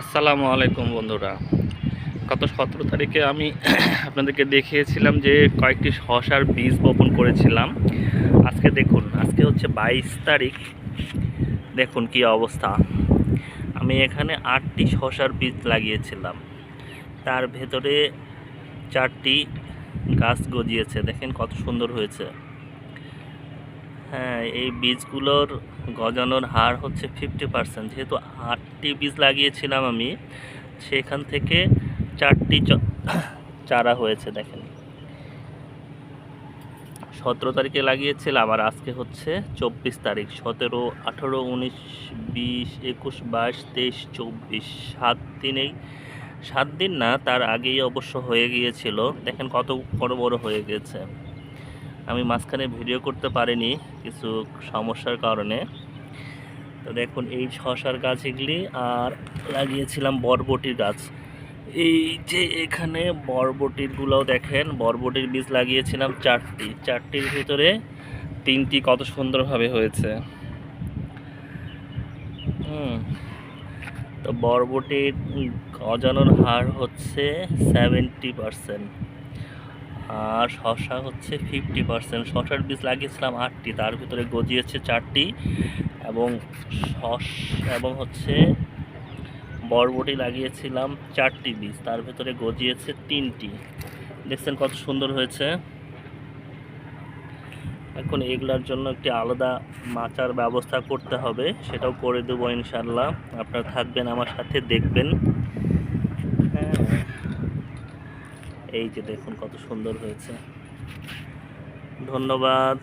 আসসালামু আলাইকুম বন্ধুরা। গত সতেরো তারিখে আমি আপনাদেরকে দেখিয়েছিলাম যে কয়েকটি শশার বীজ বপন করেছিলাম। আজকে দেখুন, আজকে হচ্ছে বাইশ তারিখ। দেখুন কি অবস্থা। আমি এখানে আটটি শশার বীজ লাগিয়েছিলাম। তার ভেতরে চারটি গাছ গজিয়েছে। দেখেন কত সুন্দর হয়েছে। হ্যাঁ এই বীজগুলোর গজানোর হার হচ্ছে ফিফটি পার্সেন্ট যেহেতু আটটি বীজ লাগিয়েছিলাম আমি, সেখান থেকে চারটি চারা হয়েছে, দেখেন। সতেরো তারিখে লাগিয়েছিলাম আর আজকে হচ্ছে চব্বিশ তারিখ। সতেরো, আঠেরো, উনিশ, বিশ, একুশ, বাইশ, তেইশ, চব্বিশ। সাত দিনেই সাত দিন না, তার আগেই অবশ্য হয়ে গিয়েছিল। দেখেন কত বড় বড় হয়ে গেছে। আমি মাঝখানে ভিডিও করতে পারিনি কিছু সমস্যার কারণে। তো দেখুন, এই শশার গাছ এগুলি আর লাগিয়েছিলাম বরবটির গাছ। এই যে এখানে বরবটিরগুলোও দেখেন, বরবটির বীজ লাগিয়েছিলাম চারটি। চারটির ভিতরে তিনটি কত সুন্দরভাবে হয়েছে। তো বরবটির গজানোর হার হচ্ছে সেভেন্টি পারসেন্ট আর শশা হচ্ছে ফিফটি পার্সেন্ট শশার বীজ লাগিয়েছিলাম আটটি, তার ভিতরে গজিয়েছে চারটি। এবং শস, এবং হচ্ছে বরবটি লাগিয়েছিলাম চারটি বীজ, তার ভিতরে গজিয়েছে তিনটি। দেখছেন কত সুন্দর হয়েছে? এখন এগুলার জন্য একটি আলাদা মাচার ব্যবস্থা করতে হবে, সেটাও করে দেবো ইনশাল্লাহ আপনারা থাকবেন আমার সাথে, দেখবেন। হ্যাঁ এই যে দেখুন কত সুন্দর হয়েছে। ধন্যবাদ।